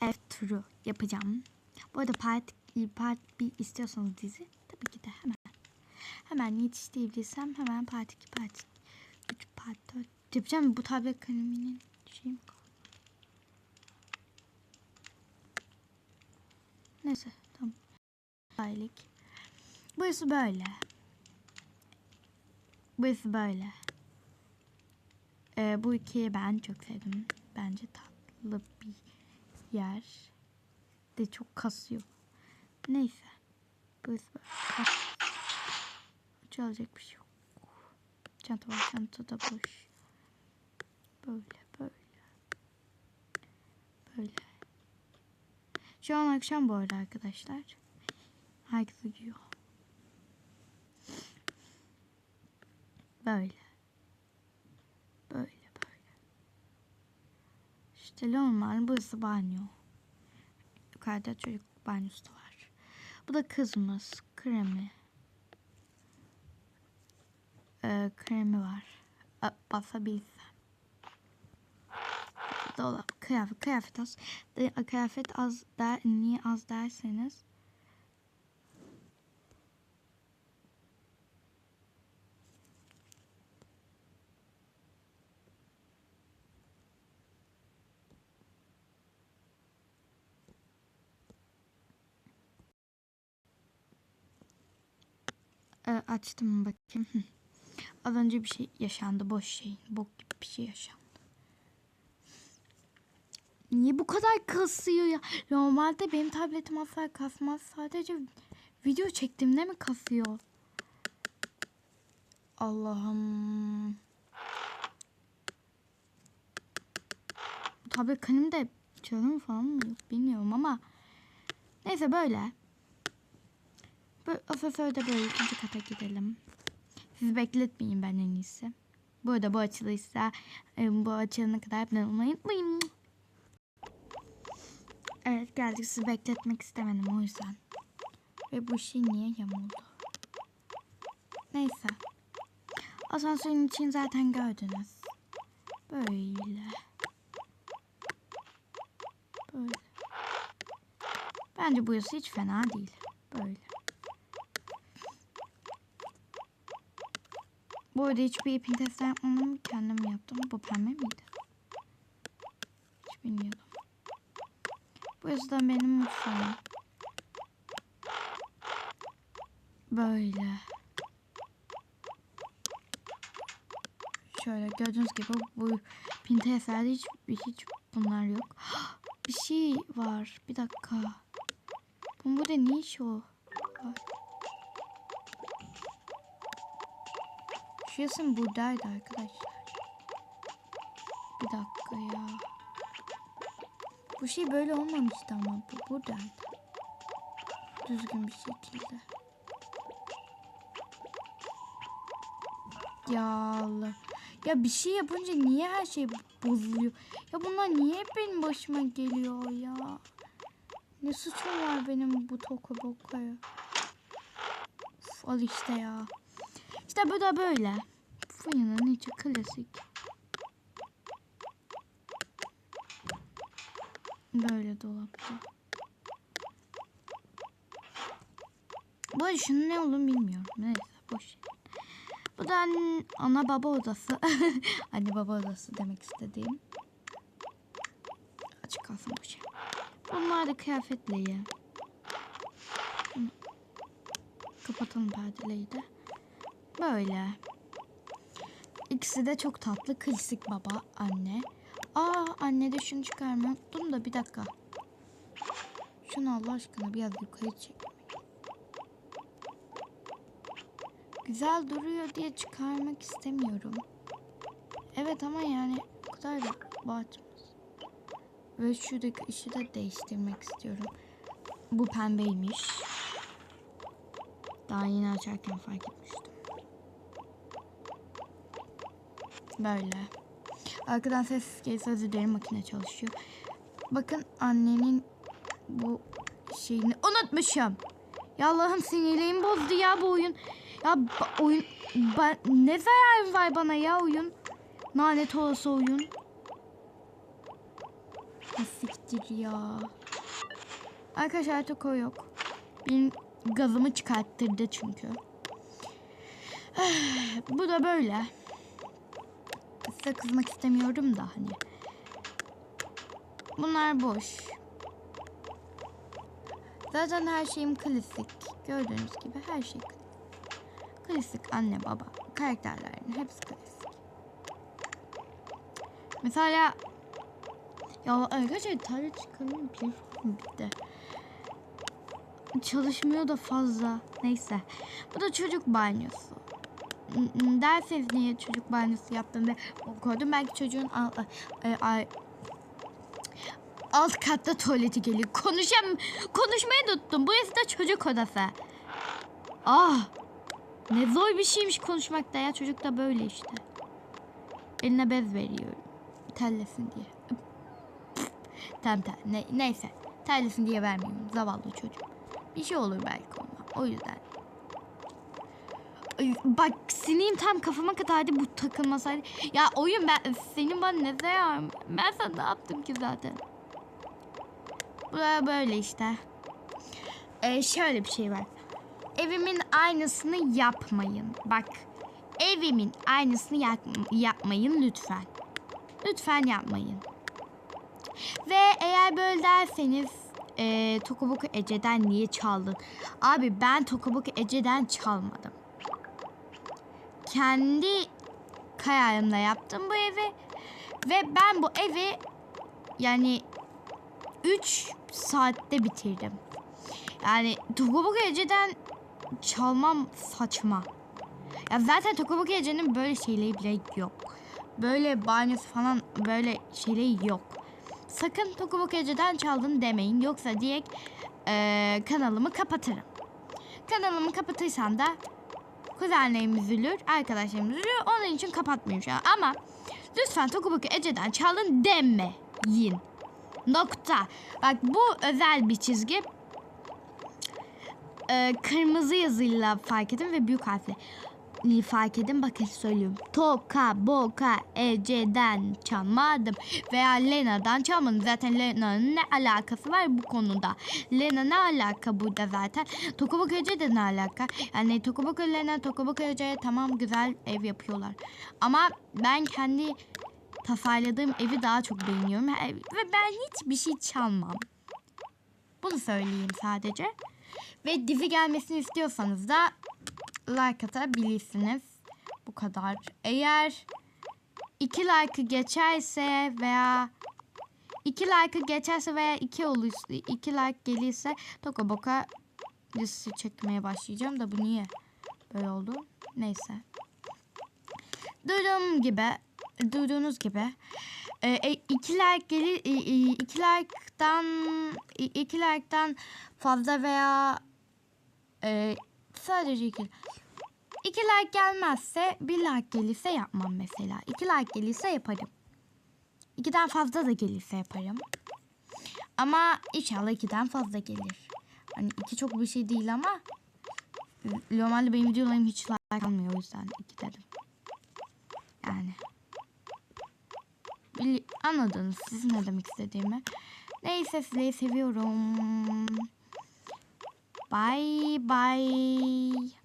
ev turu yapacağım. Bu arada part, part 1 istiyorsanız dizi tabii ki de hemen. Hemen yetiştirebilirsem hemen part 2, part 3, part 4 yapacağım. Bu tablet kaleminin şeyim Neyse tamam. Aylık. Burası böyle. Burası böyle. Ee, bu ülkeyi ben çok sevdim. Bence tatlı bir yer. De çok kasıyor. Neyse. Böyle. Kas. Çalacak bir şey yok. Çanta var. Çanta da boş. Böyle böyle. Böyle. Şu an akşam bu arada arkadaşlar. Herkes uyuyor. Böyle böyle. İşte normal burası banyo. Yukarıda çocuk banyosu da var. Bu da kızımız. Kremi. Ee, kremi var. Basabilsem. Dolap, kıyafet, kıyafet az. Kıyafet az der, niye az derseniz. Ee, açtım bakayım. Az önce bir şey yaşandı. Boş şey. Bok gibi bir şey yaşandı. Niye bu kadar kasıyor ya? Normalde benim tabletim asla kasmaz. Sadece video çektiğimde mi kasıyor? Allah'ım. Tablet kanımda çalım falan mı bilmiyorum ama. Neyse böyle. Asansörde böyle ikinci kata gidelim. Sizi bekletmeyin ben en iyisi. Bu arada bu açılıysa e, bu açılana kadar abone olmayı unutmayın. Evet geldik sizi bekletmek istemedim o yüzden. Ve bu şey niye yamuldu? Neyse. Asansörün için zaten gördünüz. Böyle. Böyle. Bence burası hiç fena değil. Böyle. Bu arada hiçbir ipin testi yapmadım. Kendim yaptım. Bu pembe miydi? Hiç bilmiyordum. Burası da benim mutfağım. Böyle. Şöyle gördüğünüz gibi bu Pinterest'lerde hiç, hiç bunlar yok. Bir şey var. Bir dakika. Bu burada ne iş o? Var. Yazım buradaydı arkadaşlar. Bir dakika ya. Bu şey böyle olmamıştı ama bu buradaydı. Düzgün bir şekilde. Ya Allah. Ya bir şey yapınca niye her şey bozuluyor? Ya bunlar niye benim başıma geliyor ya? Ne suçum var benim bu toka bokaya? Uf, al işte ya. İşte bu da böyle. Fırının içi klasik. Böyle dolapta. Bu şunun ne olduğunu bilmiyorum. Neyse boş. Bu da an- ana baba odası. Anne baba odası demek istediğim. Açık kalsın bu şey. Bunlar da kıyafetleri. Bunu Kapatalım perdeleri de. Böyle. İkisi de çok tatlı. Klasik baba, anne. Aa anne de şunu çıkarmayı unuttum da bir dakika. Şunu Allah aşkına biraz yukarı çek. Güzel duruyor diye çıkarmak istemiyorum. Evet ama yani o kadar da abartmaz. Ve şuradaki ışığı da değiştirmek istiyorum. Bu pembeymiş. Daha yeni açarken fark etmiştim. Böyle. Arkadan ses gelirse özür dilerim makine çalışıyor. Bakın annenin bu şeyini unutmuşum. Ya Allah'ım sinirliğim bozdu ya bu oyun. Ya oyun ben, ne zarar var bana ya oyun. Lanet olası oyun. Ha, siktir ya. Arkadaşlar artık o yok. Benim gazımı çıkarttırdı çünkü. Bu da böyle. Size kızmak istemiyorum da hani. Bunlar boş. Zaten her şeyim klasik. Gördüğünüz gibi her şey klasik. Klasik anne baba. Karakterlerin hepsi klasik. Mesela ya arkadaşlar tarih çıkarım telefon bitti. Çalışmıyor da fazla. Neyse. Bu da çocuk banyosu. Derseniz niye çocuk banyosu yaptım ve koydum. Belki çocuğun alt, e, ay- alt katta tuvaleti geliyor. Konuşam konuşmayı tuttum. Burası da çocuk odası. Ah! Ne zor bir şeymiş konuşmak da ya. Çocuk da böyle işte. Eline bez veriyorum. Tellesin diye. Tamam tamam. Ne, neyse. Terlesin diye vermiyorum. Zavallı çocuk. Bir şey olur belki ona. O yüzden. Bak sineyim tam kafama kadardı bu takılmasaydı. Ya oyun ben senin bana ne zarar? Ben sana ne yaptım ki zaten? Bu da böyle işte. Ee, şöyle bir şey var. Evimin aynısını yapmayın. Bak evimin aynısını yap- yapmayın lütfen. Lütfen yapmayın. Ve eğer böyle derseniz e, Tokoboku Ece'den niye çaldın? Abi ben Tokoboku Ece'den çalmadım. Kendi kararımla yaptım bu evi. Ve ben bu evi yani 3 saatte bitirdim. Yani Tokoboku Ece'den çalmam saçma. Ya zaten Tokoboku Ece'nin böyle şeyleri bile yok. Böyle banyosu falan böyle şeyleri yok. Sakın Tokuboku Ece'den çaldın demeyin. Yoksa direkt eee, kanalımı kapatırım. Kanalımı kapatırsam da kuzenlerim üzülür, arkadaşlarım üzülür. Onun için kapatmıyorum şu an. Ama lütfen Tokuboku Ece'den çaldın demeyin. Nokta. Bak bu özel bir çizgi. Eee, kırmızı yazıyla fark edin ve büyük harfle İyi fark edin bakın söylüyorum. Toka boka Ece'den çalmadım. Veya Lena'dan çalmadım. Zaten Lena'nın ne alakası var bu konuda? Lena ne alaka burada zaten? Toka boka Ece'de ne alaka? Yani Toka boka Lena, Toka boka Ece tamam güzel ev yapıyorlar. Ama ben kendi tasarladığım evi daha çok beğeniyorum. Ve ben hiçbir şey çalmam. Bunu söyleyeyim sadece. Ve dizi gelmesini istiyorsanız da like atabilirsiniz. Bu kadar. Eğer iki like'ı geçerse veya iki like'ı geçerse veya iki olursa iki like gelirse Toka Boka dizisi çekmeye başlayacağım da bu niye böyle oldu? Neyse. Duyduğum gibi duyduğunuz gibi e, e, iki like gelir e, iki like'dan iki like'dan fazla veya e, sadece iki İki like gelmezse bir like gelirse yapmam mesela. İki like gelirse yaparım. İkiden fazla da gelirse yaparım. Ama inşallah ikiden fazla gelir. Hani iki çok bir şey değil ama normalde benim videolarım hiç like almıyor o yüzden iki dedim. Yani. Anladınız siz ne demek istediğimi. Neyse sizleri seviyorum. Bye bye.